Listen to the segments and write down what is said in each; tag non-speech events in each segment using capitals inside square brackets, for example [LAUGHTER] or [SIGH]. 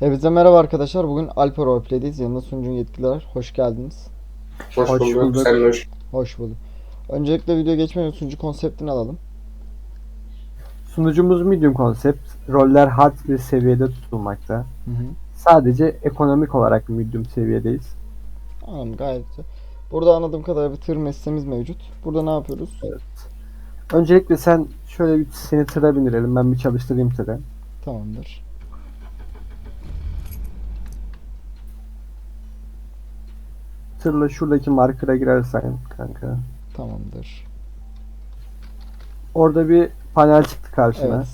Hepinize merhaba arkadaşlar. Bugün Alper Roleplay'deyiz. Yanında sunucunun yetkililer. Hoş geldiniz. Hoş, Hoş bulduk. bulduk. Sen hoş. Hoş bulduk. Öncelikle video geçmeden sunucu konseptini alalım. Sunucumuz medium konsept. Roller hard bir seviyede tutulmakta. Hı hı. Sadece ekonomik olarak medium seviyedeyiz. Anladım gayet güzel. Burada anladığım kadarıyla bir tır mesleğimiz mevcut. Burada ne yapıyoruz? Öncelikle sen şöyle bir seni tıra bindirelim. Ben bir çalıştırayım tırı. Tamamdır. Tırla şuradaki marker'a girersen kanka. Tamamdır. Orada bir panel çıktı karşına.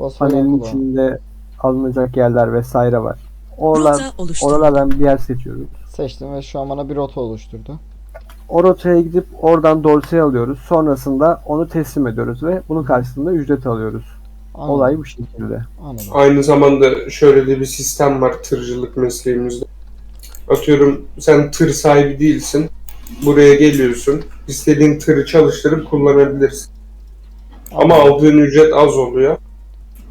Evet. Panelin kulağım. içinde alınacak yerler vesaire var. Oralar, oralardan bir yer seçiyoruz. Seçtim ve şu an bana bir rota oluşturdu. O rotaya gidip oradan dorsayı alıyoruz. Sonrasında onu teslim ediyoruz ve bunun karşılığında ücret alıyoruz. Anladım. Olay bu şekilde. Anladım. Aynı zamanda şöyle de bir sistem var tırcılık mesleğimizde. Atıyorum sen tır sahibi değilsin. Buraya geliyorsun. İstediğin tırı çalıştırıp kullanabilirsin. Ama aldığın ücret az oluyor.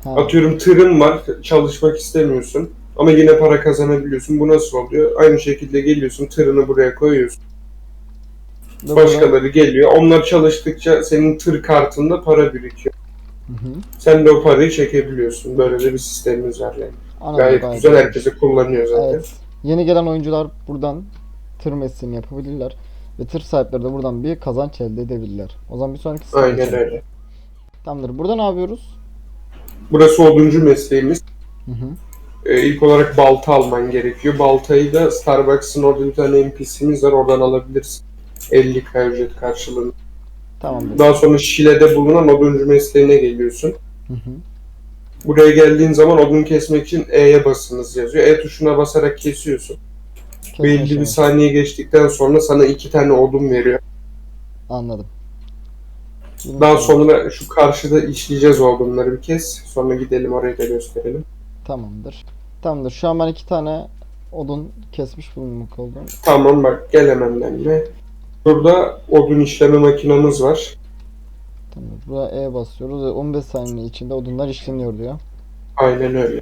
Ha, Atıyorum tırın var, çalışmak istemiyorsun. Ama yine para kazanabiliyorsun. Bu nasıl oluyor? Aynı şekilde geliyorsun, tırını buraya koyuyorsun. burada- Başkaları geliyor. Onlar çalıştıkça senin tır kartında para birikiyor. Hı hı. Sen de o parayı çekebiliyorsun. Böyle de bir sistemimiz var yani. Anladım, Gayet gayet güzel. güzel. Herkese kullanıyor zaten. Evet. Yeni gelen oyuncular buradan tır mesleğini yapabilirler. Ve tır sahipleri de buradan bir kazanç elde edebilirler. O zaman bir sonraki siteye Aynen geçelim. öyle. Tamamdır. Burada ne yapıyoruz? Burası oduncu mesleğimiz. Hı hı. Ee, ilk olarak balta alman gerekiyor. Baltayı da Starbucks'ın orada bir tane NPC'miz var. Oradan alabilirsin. 50k ücret karşılığında. Tamamdır. Daha sonra Şile'de bulunan oduncu mesleğine geliyorsun. Hı hı. Buraya geldiğin zaman odun kesmek için E'ye basınız yazıyor. E tuşuna basarak kesiyorsun. Kesme Belli bir saniye geçtikten sonra sana iki tane odun veriyor. Anladım. Daha sonra şu karşıda işleyeceğiz odunları bir kez. Sonra gidelim oraya da gösterelim. Tamamdır. Tamamdır. Şu an ben iki tane odun kesmiş bulunmak oldum. Tamam bak gel hemen benimle. Burada odun işleme makinamız var. Buraya E basıyoruz ve 15 saniye içinde odunlar işleniyor diyor. Aynen öyle.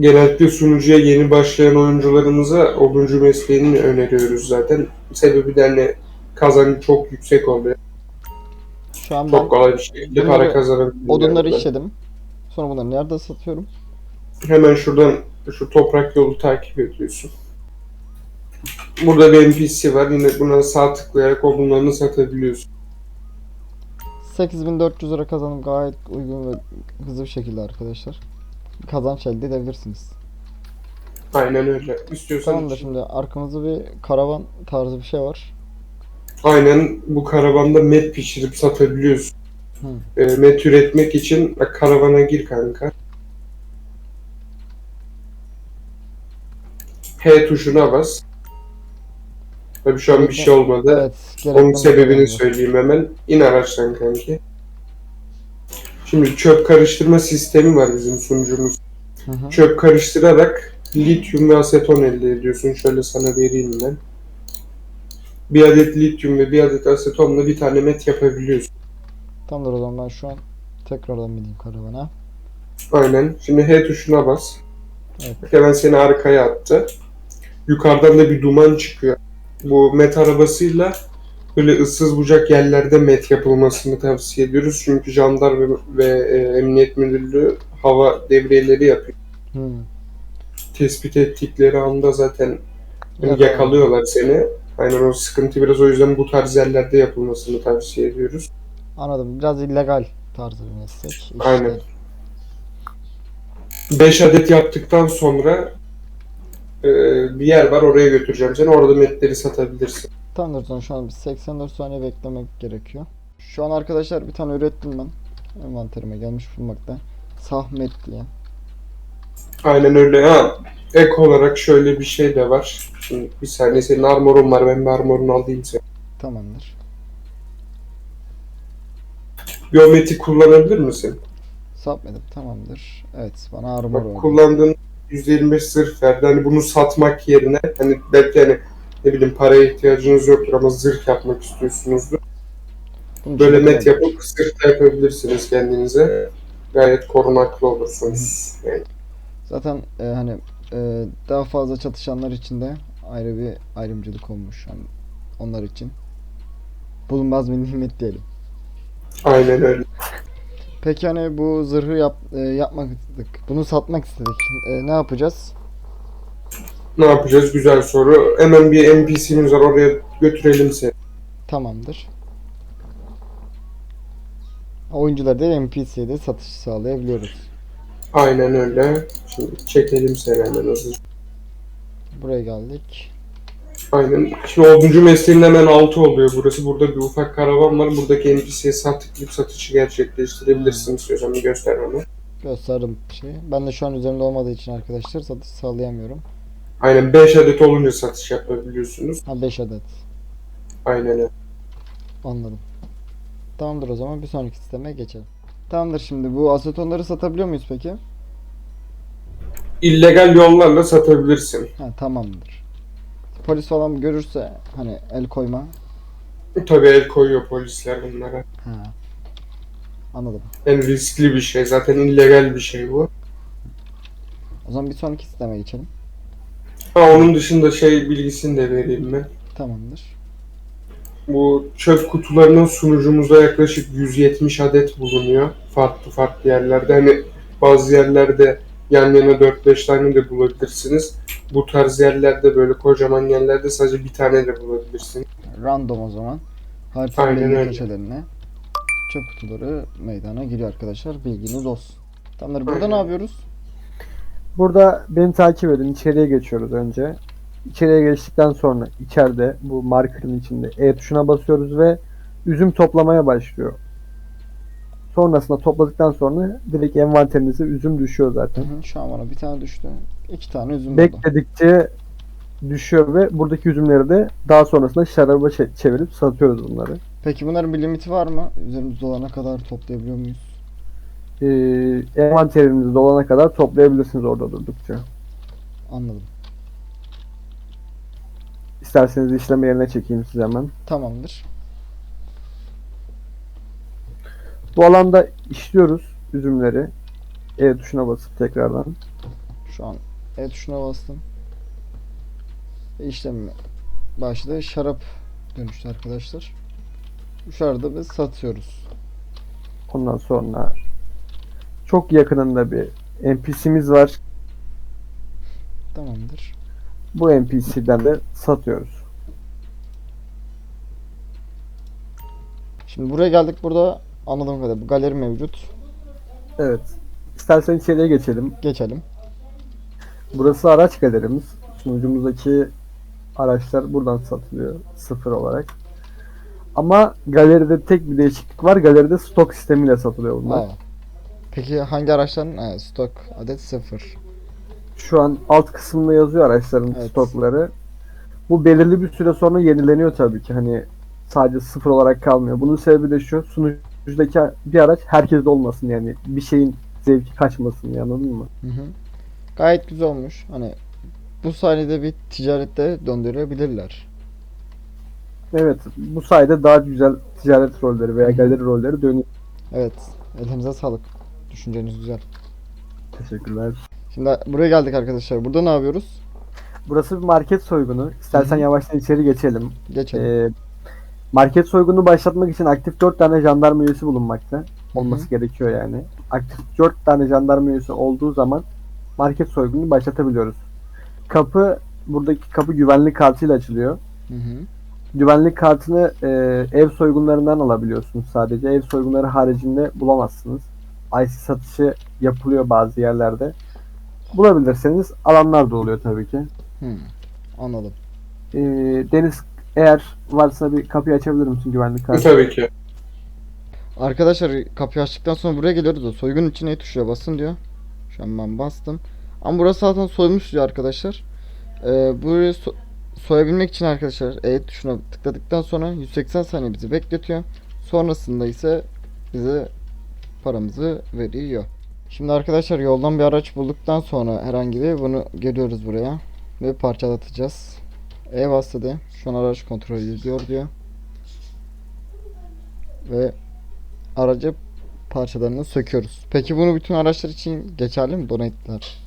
Genellikle sunucuya yeni başlayan oyuncularımıza oduncu mesleğini öneriyoruz zaten. Sebebi de hani kazancı çok yüksek oluyor. Şu an ben Çok kolay bir şekilde bunları- para kazanabiliyorlar. odunları işledim. Sonra bunları nerede satıyorum? Hemen şuradan şu toprak yolu takip ediyorsun. Burada bir NPC var. Yine buna sağ tıklayarak odunlarını satabiliyorsun. 8400 lira kazanım gayet uygun ve hızlı bir şekilde arkadaşlar. Kazanç elde edebilirsiniz. Aynen öyle. İstiyorsan Tamamdır şimdi arkamızda bir karavan tarzı bir şey var. aynen bu karavanda met pişirip satabiliyorsun. Hı. E, met üretmek için bak karavana gir kanka. H tuşuna bas. Tabii şu an bir şey olmadı. Evet. Onun sebebini malzemeler. söyleyeyim hemen. İn araçtan kanki. Şimdi çöp karıştırma sistemi var bizim sunucumuz. Hı hı. Çöp karıştırarak lityum ve aseton elde ediyorsun. Şöyle sana vereyim ben. Bir adet lityum ve bir adet asetonla bir tane met yapabiliyorsun. Tamamdır o zaman ben şu an tekrardan bineyim karavana. Aynen. Şimdi H tuşuna bas. Evet. Hemen seni arkaya attı. Yukarıdan da bir duman çıkıyor. Bu met arabasıyla böyle ıssız bucak yerlerde met yapılmasını tavsiye ediyoruz. Çünkü jandarma ve, ve e, emniyet müdürlüğü hava devriyeleri yapıyor. Hı. Tespit ettikleri anda zaten Yakala- yakalıyorlar seni. Aynen o sıkıntı biraz o yüzden bu tarz yerlerde yapılmasını tavsiye ediyoruz. Anladım. Biraz illegal tarzı bir meslek. İşte. Aynen. 5 adet yaptıktan sonra e, bir yer var oraya götüreceğim seni. Orada metleri satabilirsin. Zaman şu an bir 84 saniye beklemek gerekiyor. Şu an arkadaşlar bir tane ürettim ben. Envanterime gelmiş bulunmakta. Sahmet diye. Aynen öyle. Ha, ek olarak şöyle bir şey de var. Şimdi bir saniye senin armorun var. Ben bir armorunu alayım sen. Tamamdır. Biyometi kullanabilir misin? Sapmedim tamamdır. Evet bana armor Bak oldu. kullandığın %25 zırh verdi. Hani bunu satmak yerine hani belki hani ne bileyim paraya ihtiyacınız yoktur ama zırh yapmak istiyorsunuzdur. Böyle kullandım. yapıp zırh da yapabilirsiniz kendinize. gayet korunaklı olursunuz. Yani Zaten e, hani e, daha fazla çatışanlar için de ayrı bir ayrımcılık olmuş. Hani onlar için. Bulunmaz bir nimet diyelim. aynen öyle. Peki hani bu zırhı yap, e, yapmadık. Bunu satmak istedik. E, ne yapacağız? Ne yapacağız? Güzel soru. Hemen bir NPC'miz var oraya götürelim seni. Tamamdır. Oyuncular değil NPC'ye de satış sağlayabiliyoruz. Aynen öyle. Şimdi çekelim seni hemen hızlıca. Buraya geldik. Aynen. Şimdi 10. mesleğin hemen altı oluyor burası. Burada bir ufak karavan var. Buradaki NPC'ye tıklayıp satışı gerçekleştirebilirsin istiyorsan bir göster onu. Gösterdim şey. Ben de şu an üzerinde olmadığı için arkadaşlar satış sağlayamıyorum. Aynen 5 adet olunca satış yapabiliyorsunuz. Ha 5 adet. Aynen öyle. Anladım. Tamamdır o zaman bir sonraki sisteme geçelim. Tamamdır şimdi bu asetonları satabiliyor muyuz peki? İllegal yollarla satabilirsin. Ha tamamdır. Polis falan görürse hani el koyma. Tabii el koyuyor polisler bunlara. Ha. Anladım. En riskli bir şey. Zaten illegal bir şey bu. O zaman bir sonraki sisteme geçelim. Ha onun dışında şey bilgisini de vereyim ben. Tamamdır. Bu çöp kutularının sunucumuzda yaklaşık 170 adet bulunuyor. Farklı farklı yerlerde. Hani bazı yerlerde yan yana 4-5 tane de bulabilirsiniz. Bu tarz yerlerde böyle kocaman yerlerde sadece bir tane de bulabilirsiniz. Random o zaman. Öyle. köşelerine çöp kutuları meydana giriyor arkadaşlar. Bilginiz olsun. Tamamdır. Burada Aynen. ne yapıyoruz? Burada beni takip edin. İçeriye geçiyoruz önce. İçeriye geçtikten sonra içeride bu markerın içinde E tuşuna basıyoruz ve üzüm toplamaya başlıyor. Sonrasında topladıktan sonra direkt envanterinize üzüm düşüyor Hı zaten. hı, Şu an bana bir tane düştü. İki tane üzüm oldu. Bekledikçe düşüyor ve buradaki üzümleri de daha sonrasında şaraba çe- çevirip satıyoruz bunları. Peki bunların bir limiti var mı? Üzerimizde olana kadar toplayabiliyor muyuz? Ee, envanteriniz dolana kadar toplayabilirsiniz orada durdukça. Anladım. İsterseniz işleme yerine çekeyim size hemen. Tamamdır. Bu alanda işliyoruz üzümleri. E tuşuna basıp tekrardan. Şu an E tuşuna bastım. Ve işlem başladı. Şarap dönüştü arkadaşlar. Şu arada biz satıyoruz. Ondan sonra çok yakınında bir NPC'miz var. Tamamdır. Bu NPC'den de satıyoruz. Şimdi buraya geldik. Burada anladığım kadarıyla bu galeri mevcut. Evet. İstersen içeriye geçelim. Geçelim. Burası araç galerimiz. Sunucumuzdaki araçlar buradan satılıyor sıfır olarak. Ama galeride tek bir değişiklik var. Galeride stok sistemiyle satılıyor bunlar. Aa. Peki hangi araçların? Ha, stok adet sıfır. Şu an alt kısmında yazıyor araçların Evet. stokları. Bu belirli bir süre sonra yenileniyor tabii ki. Hani sadece sıfır olarak kalmıyor. Bunun sebebi de şu. Sunucudaki bir araç herkeste olmasın yani. Bir şeyin zevki kaçmasın yani, anladın mı? Hı hı. Gayet güzel olmuş. Hani bu sayede bir ticarette döndürebilirler. Evet. Bu sayede daha güzel ticaret rolleri veya galeri rolleri dönüyor. Evet. Elimize sağlık. Düşünceniz güzel. Teşekkürler. Şimdi buraya geldik arkadaşlar. Burada ne yapıyoruz? Burası bir market soygunu. İstersen Hı hı. yavaştan içeri geçelim. Geçelim. Ee, market soygunu başlatmak için aktif 4 tane jandarma üyesi bulunmakta. Olması Hı gerekiyor yani. Aktif 4 tane jandarma üyesi olduğu zaman market soygununu başlatabiliyoruz. Kapı buradaki kapı güvenlik kartıyla açılıyor. Hı hı. Güvenlik kartını e, ev soygunlarından alabiliyorsunuz sadece. Ev soygunları haricinde bulamazsınız. IC satışı yapılıyor bazı yerlerde. Bulabilirseniz alanlar da oluyor tabii ki. Hı. Anladım. Ee, Deniz eğer varsa bir kapıyı açabilir misin güvenlik kartı? Tabii ki. Arkadaşlar kapıyı açtıktan sonra buraya geliyoruz da soygun için E tuşuna basın diyor. Şu an ben bastım. Ama burası zaten soymuş diyor arkadaşlar. Ee, burayı so- soyabilmek için arkadaşlar E tuşuna tıkladıktan sonra 180 saniye bizi bekletiyor. Sonrasında ise bize paramızı veriyor. Şimdi arkadaşlar yoldan bir araç bulduktan sonra herhangi bir bunu geliyoruz buraya ve parçalatacağız. E bastı Şu an araç kontrol ediliyor diyor. Ve aracı parçalarını söküyoruz. Peki bunu bütün araçlar için geçerli mi? Donate'ler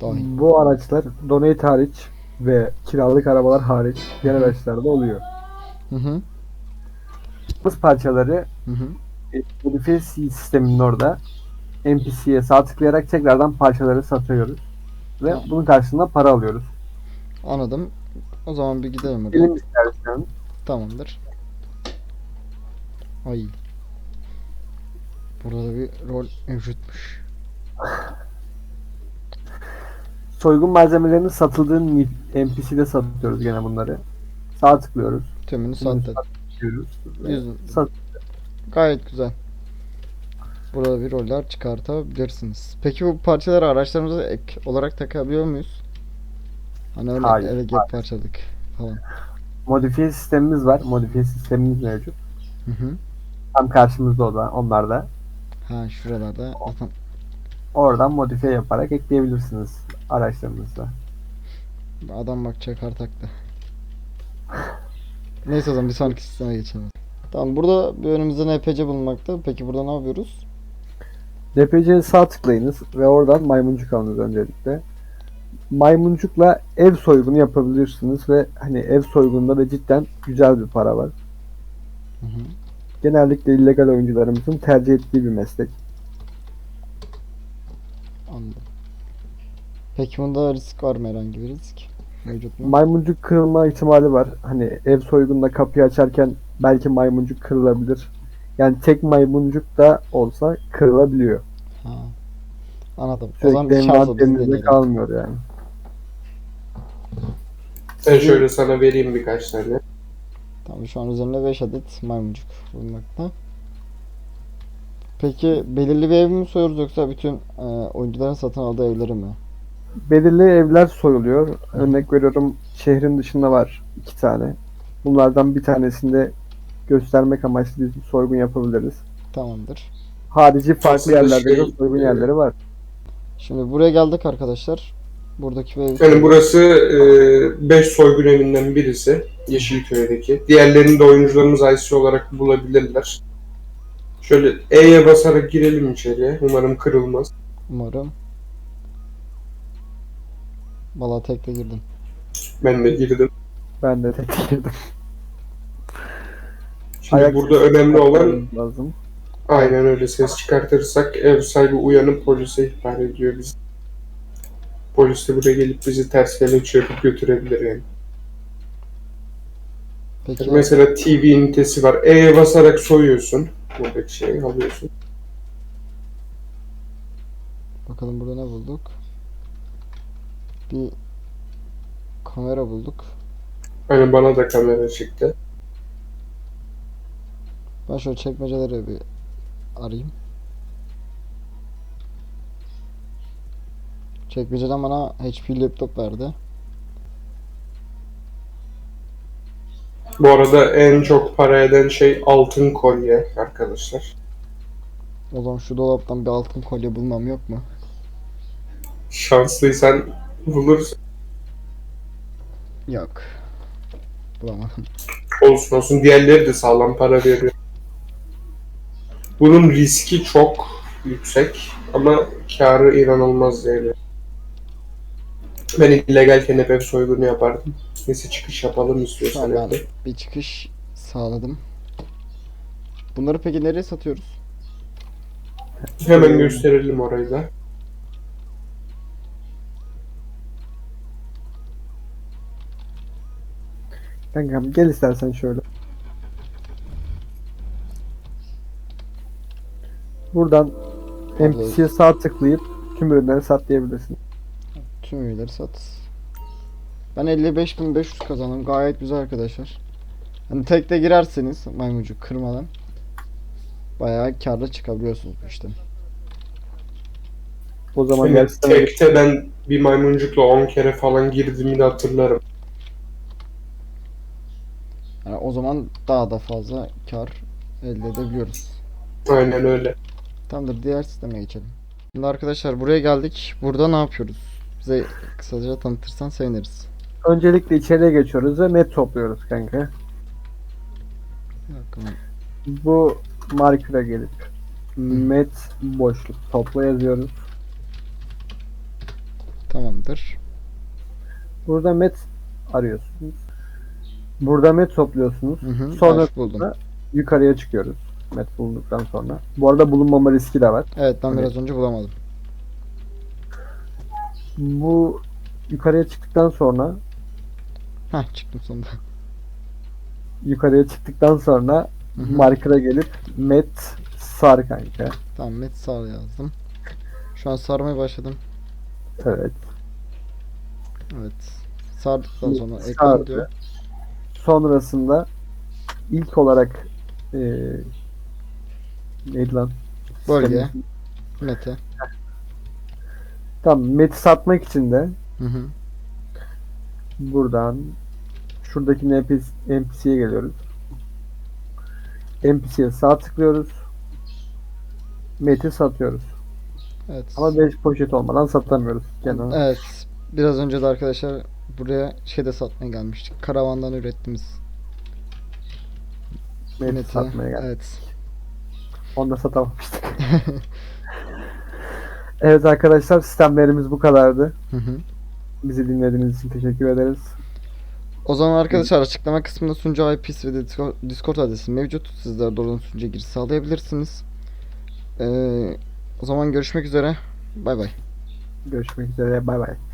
dahil. Bu araçlar donate hariç ve kiralık arabalar hariç diğer araçlarda oluyor. Hı hı. Bu parçaları Hı hı. e, modifiye sisteminin orada NPC'ye sağ tıklayarak tekrardan parçaları satıyoruz. Ve bunun karşılığında para alıyoruz. Anladım. O zaman bir gidelim oraya. Bilim istersen Tamamdır. Ay. Burada da bir rol mevcutmuş. soygun malzemelerinin satıldığı NPC'de satıyoruz gene bunları. Sağ tıklıyoruz. Tümünü sattık. Sat Gayet güzel. Burada bir roller çıkartabilirsiniz. Peki bu parçaları araçlarımıza ek olarak takabiliyor muyuz? Hani öyle Hayır, ele gep parçalık falan. modifiye sistemimiz var. Modifiye sistemimiz mevcut. Hı hı. Tam karşımızda o da onlar da. Ha şuralarda zaten Oradan modifiye yaparak ekleyebilirsiniz araçlarınızda. adam bak çakar taktı. Neyse o zaman bir sonraki sisteme geçelim. Tamam burada bir önümüzde NPC bulunmakta. Peki burada ne yapıyoruz? DPC'ye sağ tıklayınız ve oradan maymuncuk alınız öncelikle. Maymuncukla ev soygunu yapabilirsiniz ve hani ev soygununda da cidden güzel bir para var. Hı hı. Genellikle illegal oyuncularımızın tercih ettiği bir meslek. Anladım. Peki bunda risk var mı herhangi bir risk? Mevcut mu? Maymuncuk kırılma ihtimali var. Hani ev soygununda kapıyı açarken belki maymuncuk kırılabilir. Yani tek maymuncuk da olsa kırılabiliyor. Ha. Anladım. O zaman Sürekli bir şans kalmıyor yani. Ben şöyle sana vereyim birkaç tane. Tamam şu an üzerinde 5 adet maymuncuk bulunmakta. Peki belirli bir ev mi soyuyoruz yoksa bütün e, oyuncuların satın aldığı evleri mi? Belirli evler soyuluyor. Örnek veriyorum şehrin dışında var iki tane. Bunlardan bir tanesinde göstermek amaçlı bir soygun yapabiliriz. Tamamdır. Harici farklı Aslında yerlerde de şey, soygun e, yerleri var. Şimdi buraya geldik arkadaşlar. Buradaki ev Yani burası 5 soygun evinden birisi. Yeşilköy'deki. Diğerlerini de oyuncularımız IC olarak bulabilirler. Şöyle E'ye basarak girelim içeriye. Umarım kırılmaz. umarım. Valla tekte girdim. Ben de girdim. Ben de tek girdim. Şimdi Ayak burada önemli olan lazım. aynen öyle ses çıkartırsak ev sahibi uyanıp polise ihbar ediyor bizi. Polis de buraya gelip bizi ters kelepçe yapıp götürebilir yani. Peki Mesela TV ünitesi var. E'ye basarak soyuyorsun. Buradaki şeyi alıyorsun. bakalım burada ne bulduk? Bir kamera bulduk. Hani bana da kamera çıktı. Ben şöyle çekmeceleri bir arayayım. Çekmeceden bana HP laptop verdi. Bu arada en çok para eden şey altın kolye arkadaşlar. O zaman şu dolaptan bir altın kolye bulmam yok mu? Şanslıysan bulursun. Yok. Bulamadım. Olsun olsun. Diğerleri de sağlam para veriyor. Bunun riski çok yüksek ama karı inanılmaz yani. Ben illegalken hep ev soygunu yapardım. Neyse çıkış yapalım istiyorsan. hadi. bir çıkış sağladım. Bunları peki nereye satıyoruz? Hemen gösterelim orayı da. Kankam gel istersen şöyle. Buradan NPC'ye sağ tıklayıp tüm ürünleri sat diyebilirsin. Tüm üyeleri sat. Ben 55.500 kazandım. Gayet güzel arkadaşlar. Hani tekte girerseniz maymuncuk kırmadan bayağı karlı çıkabiliyorsunuz bu işten. O zaman gerçekten tekte ben bir maymuncukla 10 kere falan girdiğimi de hatırlarım. Yani o zaman daha da fazla kar elde edebiliyoruz. Aynen öyle. Tamamdır diğer sisteme geçelim. Şimdi arkadaşlar buraya geldik. Burada ne yapıyoruz? Bize kısaca tanıtırsan seviniriz. öncelikle içeriye geçiyoruz ve met topluyoruz kanka. Bu markere gelip Met boşluk topla yazıyoruz. Tamamdır. Burada met arıyorsunuz. Burada met topluyorsunuz. Hı hı. Sonra buldum. yukarıya çıkıyoruz. Met bulduktan sonra. Bu arada bulunmama riski de var. Evet ben Hani- biraz önce bulamadım. Bu yukarıya çıktıktan sonra Heh çıktım sonunda. yukarıya çıktıktan sonra Hı hı. marker'a gelip met sar kanka. Tamam met sağ yazdım. Şu an sarmaya başladım. Evet. Evet. Sardıktan sonra Sardı. ekran diyor. Sonrasında ilk olarak eee neydi lan? Bölge. Mete. Tamam. Met'i satmak için de Hı hı. buradan şuradaki NPC, NPC'ye geliyoruz. NPC'ye sağ tıklıyoruz. Met'i satıyoruz. Evet. Ama 5 poşet olmadan satamıyoruz. Gene. Evet. Biraz önce de arkadaşlar buraya şeyde satmaya gelmiştik. Karavandan ürettiğimiz Met'i Mete. satmaya geldik. Evet. Onu da satamamıştık. [LAUGHS] evet arkadaşlar sistemlerimiz bu kadardı. Hı hı. Bizi dinlediğiniz için teşekkür ederiz. O zaman arkadaşlar açıklama kısmında sunucu IP'si ve Discord, adresi mevcut. Sizler doğrudan sunucuya giriş sağlayabilirsiniz. Ee, o zaman görüşmek üzere. Bay bay. Görüşmek üzere. Bay bay.